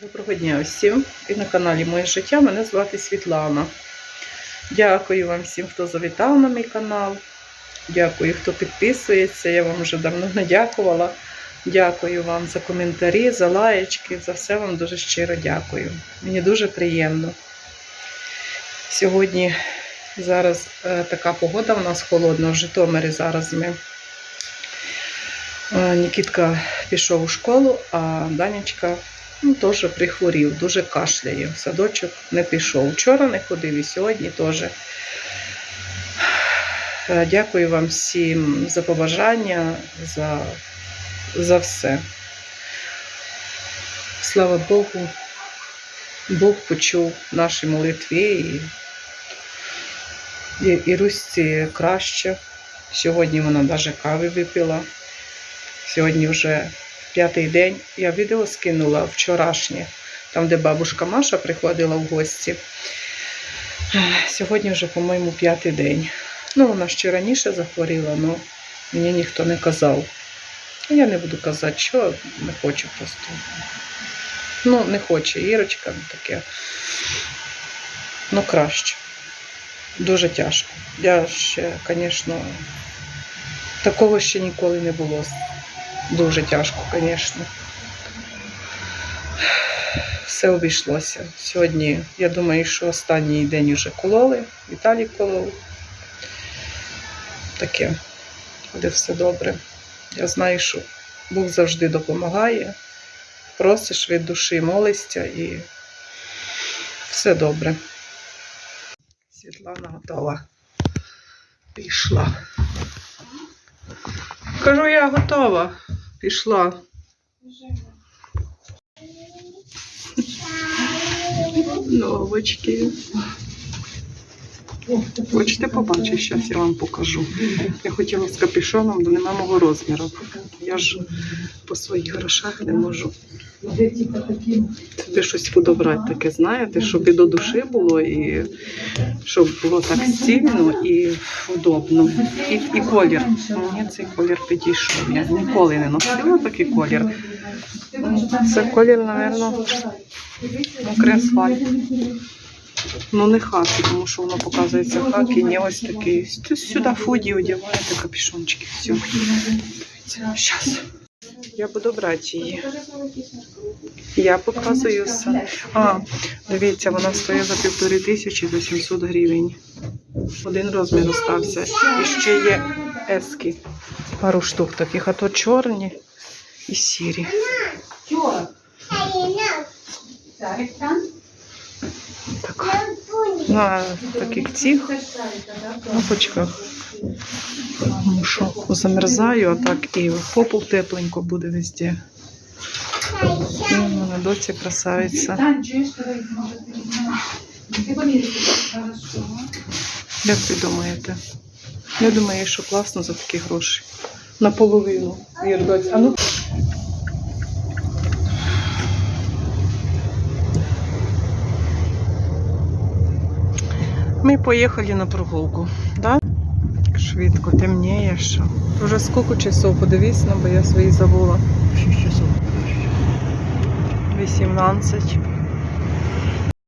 Доброго дня усім. І на каналі Моє життя. Мене звати Світлана. Дякую вам всім, хто завітав на мій канал. Дякую, хто підписується. Я вам вже давно не дякувала. Дякую вам за коментарі, за лаєчки. За все вам дуже щиро дякую. Мені дуже приємно. Сьогодні зараз е, така погода в нас холодна в Житомирі. Зараз ми. Е, Нікітка пішов у школу, а Данечка ну, теж прихворів, дуже кашляє. В садочок не пішов. Вчора не ходив і сьогодні теж. Е, Дякую вам всім за побажання, за, за все. Слава Богу, Бог почув наші молитві і, і, і Русці краще. Сьогодні вона навіть кави випила. Сьогодні вже п'ятий день. Я відео скинула вчорашнє, там, де бабушка Маша приходила в гості. Сьогодні вже, по-моєму, п'ятий день. Ну, вона ще раніше захворіла, але мені ніхто не казав. Я не буду казати, що не хочу просто. Ну, не хоче Ірочка, ну таке. Ну, краще. Дуже тяжко. Я ще, звісно, такого ще ніколи не було. Дуже тяжко, звісно. Все обійшлося. Сьогодні, я думаю, що останній день вже кололи. Віталій колов. Таке. Буде все добре. Я знаю, що Бог завжди допомагає. Просиш від душі, молишся і все добре. Світлана готова. Пішла. Кажу, я готова. Пішла. Новочки. Хочете побачити? Зараз я вам покажу. Я хотіла з капюшоном, але нема мого розміру. Я ж по своїх грошах не можу. Собі щось подобрати таке, знаєте, щоб і до душі було, і щоб було так стильно і удобно. І, і колір. Мені цей колір підійшов. Я ніколи не носила такий колір. Це колір, мабуть, мокрий асфальт. Ну не хаки, тому що воно показується хаки, не ось такий. Сюди фоді одягаєте капюшончики. Все. Зараз. Я буду брати її. Я показую все. А, дивіться, вона стоїть за півтори тисячі за 700 гривень. Один розмір остався. І ще є ески. Пару штук таких, а то чорні і сірі. Так. На таких цих кнопочках. Ну що, замерзаю, а так і попу тепленько буде везде. І в мене доці красавиця. Як ви думаєте? Я думаю, що класно за такі гроші. Наполовину. Вірдоць. А ну. Ми поїхали на прогулку. Да? Швидко, темніє, що. Вже скільки часов, подивись, ну, бо я свої забула. 18.